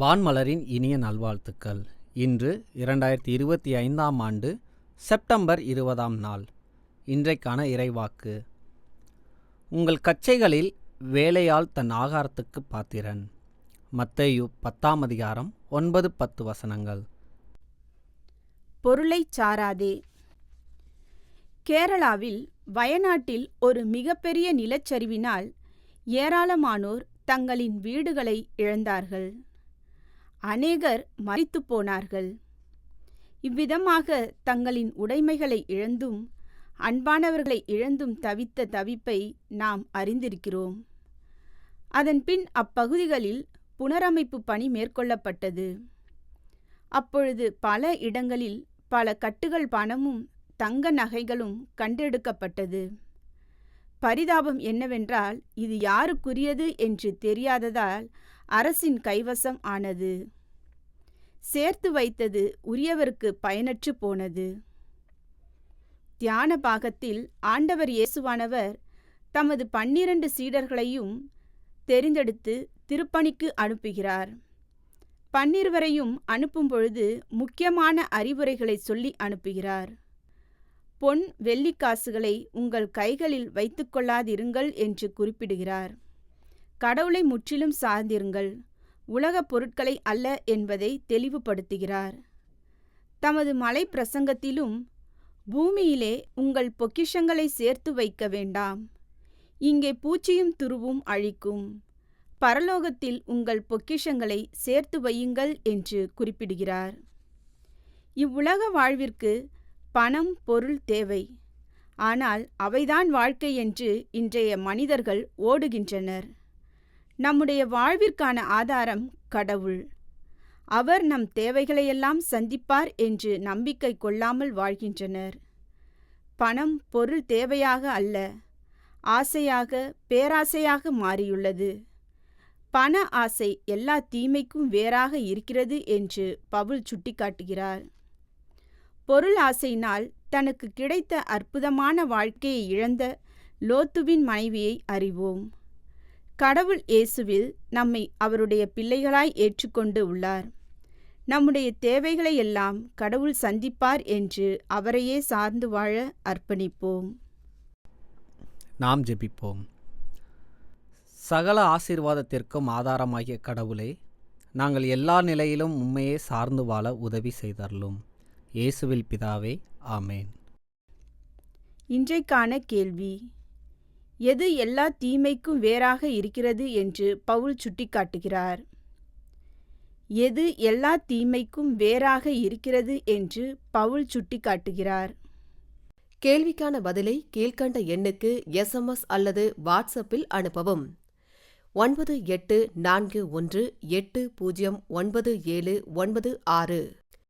வான்மலரின் இனிய நல்வாழ்த்துக்கள். இன்று இரண்டாயிரத்தி இருபத்தி ஐந்தாம் ஆண்டு செப்டம்பர் இருபதாம் நாள். இன்றைக்கான இறைவாக்கு. உங்கள் கச்சைகளில் வேலையால் தன் ஆகாரத்துக்கு பாத்திரன். மத்தேயு பத்தாம் அதிகாரம் ஒன்பது பத்து வசனங்கள். பொருளைச் சாராதே. கேரளாவில் வயநாட்டில் ஒரு மிகப்பெரிய நிலச்சரிவினால் ஏராளமானோர் தங்களின் வீடுகளை இழந்தார்கள். அநேகர் மறித்து போனார்கள். இவ்விதமாக தங்களின் உடைமைகளை இழந்தும் அன்பானவர்களை இழந்தும் தவித்த தவிப்பை நாம் அறிந்திருக்கிறோம். அதன்பின் அப்பகுதிகளில் புனரமைப்பு பணி மேற்கொள்ளப்பட்டது. அப்பொழுது பல இடங்களில் பல கட்டுகள் பணமும் தங்க நகைகளும் கண்டெடுக்கப்பட்டது. பரிதாபம் என்னவென்றால் இது யாருக்குரியது என்று தெரியாததால் அரசின் கைவசம் ஆனது. சேர்த்து வைத்தது உரியவருக்கு பயனற்று போனது. தியான பாகத்தில் ஆண்டவர் இயேசுவானவர் தமது பன்னிரண்டு சீடர்களையும் தெரிந்தெடுத்து திருப்பணிக்கு அனுப்புகிறார். பன்னிருவரையும் அனுப்பும் பொழுது முக்கியமான அறிவுரைகளை சொல்லி அனுப்புகிறார். பொன் வெள்ளிக்காசுகளை உங்கள் கைகளில் வைத்துக்கொள்ளாதிருங்கள் என்று குறிப்பிடுகிறார். கடவுளை முற்றிலும் சார்ந்திருங்கள். உலகப் பொருட்களை அல்ல என்பதை தெளிவுபடுத்துகிறார். தமது மலை பிரசங்கத்திலும் பூமியிலே உங்கள் பொக்கிஷங்களை சேர்த்து வைக்க வேண்டாம். இங்கே பூச்சியும் துருவும் அழிக்கும். பரலோகத்தில் உங்கள் பொக்கிஷங்களை சேர்த்து வையுங்கள் என்று குறிப்பிடுகிறார். இவ்வுலக வாழ்விற்கு பணம் பொருள் தேவை. ஆனால் அவைதான் வாழ்க்கை என்று இன்றைய மனிதர்கள் ஓடுகின்றனர். நம்முடைய வாழ்விற்கான ஆதாரம் கடவுள். அவர் நம் தேவைகளையெல்லாம் சந்திப்பார் என்று நம்பிக்கை கொள்ளாமல் வாழ்கின்றனர். பணம் பொருள் தேவையாக அல்ல ஆசையாக பேராசையாக மாறியுள்ளது. பண ஆசை எல்லா தீமைக்கும் வேறாக இருக்கிறது என்று பவுல் சுட்டிக்காட்டுகிறார். பொருள் ஆசையினால் தனக்கு கிடைத்த அற்புதமான வாழ்க்கையை இழந்த லோத்துவின் மனைவியை அறிவோம். கடவுள் இயேசுவில் நம்மை அவருடைய பிள்ளைகளாய் ஏற்றுக்கொண்டு உள்ளார். நம்முடைய தேவைகளை எல்லாம் கடவுள் சந்திப்பார் என்று அவரையே சார்ந்து வாழ அர்ப்பணிப்போம். நாம் ஜெபிப்போம். சகல ஆசீர்வாதத்திற்கும் ஆதாரமாகிய கடவுளே நாங்கள் எல்லா நிலையிலும் உண்மையே சார்ந்து வாழ உதவி செய்தருளும். இயேசுவில் பிதாவே ஆமேன். இன்றைக்கான கேள்வி எது எல்லா தீமைக்கும் வேறாக இருக்கிறது என்று பவுல் சுட்டிக்காட்டுகிறார். எது எல்லா தீமைக்கும் வேறாக இருக்கிறது என்று பவுல் சுட்டிக்காட்டுகிறார். கேள்விக்கான பதிலை கீழ்க்கண்ட எண்ணுக்கு எஸ்எம்எஸ் அல்லது வாட்ஸ்அப்பில் அனுப்பவும். ஒன்பது எட்டு நான்கு ஒன்று எட்டு பூஜ்ஜியம் ஒன்பது ஏழு ஒன்பது ஆறு.